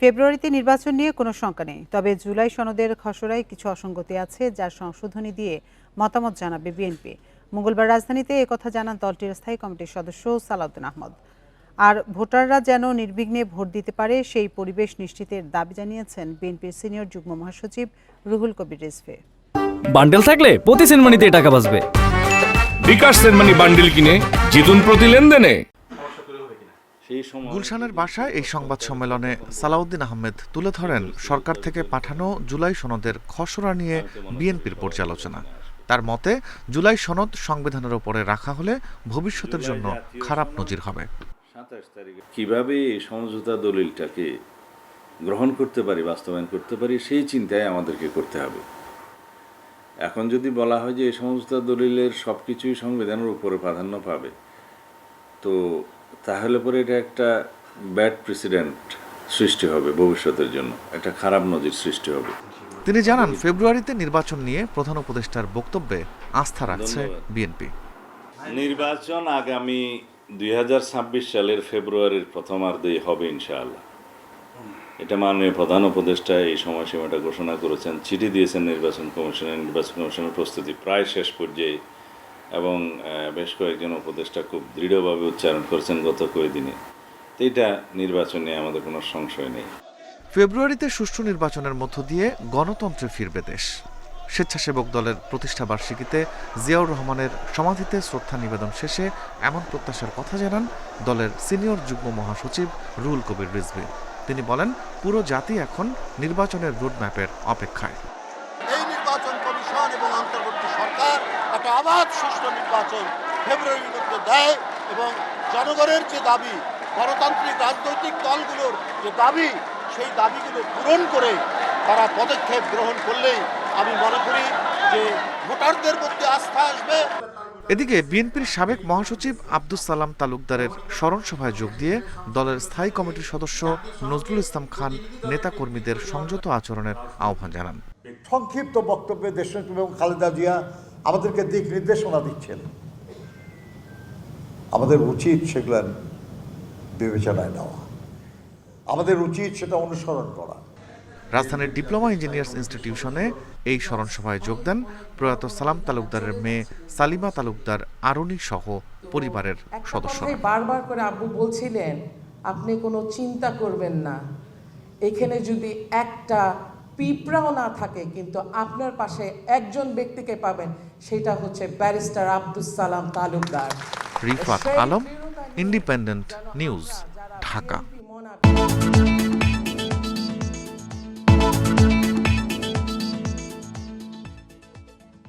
ফেব্রুয়ারিতে নির্বাচন নিয়ে কোনো শঙ্কা নেই তবে জুলাই সনদের খসড়ায় কিছু অসঙ্গতি আছে যার সংশোধনী দিয়ে মতামত জানাবে বিএনপি। মঙ্গলবার রাজধানীতে একথা জানান দলটির স্থায়ী কমিটির সদস্য সালাউদ্দিন আহমদ। আর ভোটাররা যেন নির্বিঘ্নে ভোট দিতে পারে সেই পরিবেশ নিশ্চিতের দাবি জানিয়েছেন বিএনপির সিনিয়র যুগ্ম মহাসচিব রুহুল কবির রিজভে। বান্ডেল থাকলে প্রতি সেনমানিতে টাকা বাঁচবে। বিকাশ সেনমানি বান্ডিল কিনে জিতুন প্রতি লেনদেনে। গুলশানের বাসায় এই সংবাদ সম্মেলনে সালাউদ্দিন আহমেদ তুলে ধরেন সরকার থেকে পাঠানো জুলাই সনদের খসড়া নিয়ে বিএনপির পর্যালোচনা। তার মতে জুলাই সনদ সংবিধানের ওপরে রাখা হলে ভবিষ্যতের জন্য খারাপ নজির হবে। কীভাবে এই সমঝোতা দলিলটাকে গ্রহণ করতে পারি বাস্তবায়ন করতে পারি সেই চিন্তায় আমাদেরকে করতে হবে। এখন যদি বলা হয় যে এই সমঝোতা দলিলের সব কিছুই সংবিধানের উপরে প্রাধান্য পাবে তো তাহলে পরে এটা একটা ব্যাড প্রেসিডেন্ট সৃষ্টি হবে ভবিষ্যতের জন্য। একটা খারাপ নজির সৃষ্টি হবে। তিনি জানান ফেব্রুয়ারিতে নির্বাচন নিয়ে প্রধান উপদেষ্টার বক্তব্যে আস্থা রাখছে বিএনপি নির্বাচন আগামী দুই হাজার ছাব্বিশ সালের ফেব্রুয়ারির প্রথমার্ধেই হবে ইনশাআল্লাহ। এটা মাননীয় প্রধান উপদেষ্টা এই সময়সীমাটা ঘোষণা করেছেন। চিঠি দিয়েছেন নির্বাচন কমিশনের নির্বাচন কমিশনের প্রস্তুতি। প্রায় শেষ পর্যায়ে এবং বেশ কয়েকজন উপদেষ্টা খুব দৃঢ়ভাবে উচ্চারণ করেছেন গত কয়েকদিনে। তো এটা নির্বাচন আমাদের কোনো সংশয় নেই। ফেব্রুয়ারিতে সুষ্ঠু নির্বাচনের মধ্য দিয়ে গণতন্ত্রে ফিরবে দেশ। স্বেচ্ছাসেবক দলের প্রতিষ্ঠা বার্ষিকীতে জিয়াউর রহমানের সমাধিতে শ্রদ্ধা নিবেদন শেষে এমন প্রত্যাশার কথা জানান দলের সিনিয়র যুগ্ম মহাসচিব রুল কবির রিজভি। তিনি বলেন, পুরো জাতি এখন নির্বাচনের রোডম্যাপের অপেক্ষায় এই নির্বাচন কমিশন এবং অন্তর্বর্তী সরকার একটা অবাধ সুষ্ঠু নির্বাচন ফেব্রুয়ারির মধ্যে দেয় এবং জনগণের যে দাবি গণতান্ত্রিক রাজনৈতিক দলগুলোর যে দাবি সেই দাবিগুলো পূরণ করে তারা পদক্ষেপ গ্রহণ করলেই আমি মনে করি যে ভোটারদের মধ্যে আস্থা আসবে। এদিকে বিএনপির সাবেক মহাসচিব আব্দুস সালাম তালুকদারের স্মরণ সভায় যোগ দিয়ে দলের স্থায়ী কমিটির সদস্য নজরুল ইসলাম খান নেতাকর্মীদের সংযত আচরণের আহ্বান জানান। সংক্ষিপ্ত বক্তব্যে দেশনেত্রী এবং খালেদা জিয়া আমাদেরকে দিক নির্দেশনা দিচ্ছেন। আমাদের উচিত সেগুলো বিবেচনায় নেওয়া। আমাদের উচিত সেটা অনুসরণ করা। রাজধানীর ডিপ্লোমা ইঞ্জিনিয়ার্স ইনস্টিটিউশনে এই স্মরণ সভায় যোগ দেন প্রয়াত সালাম তালুকদারের মেয়ে সালিমা তালুকদার আরুনি সহ পরিবারের একটা সদস্যরা। বারবার করে আব্বু বলছিলেন আপনি কোনো চিন্তা করবেন না। এখানে যদি একটা পিঁপড়াও না থাকে কিন্তু আপনার পাশে একজন ব্যক্তিকে পাবেন সেটা হচ্ছে barrister Abdul Salam Talukdar. Rifat Alam Independent News Dhaka.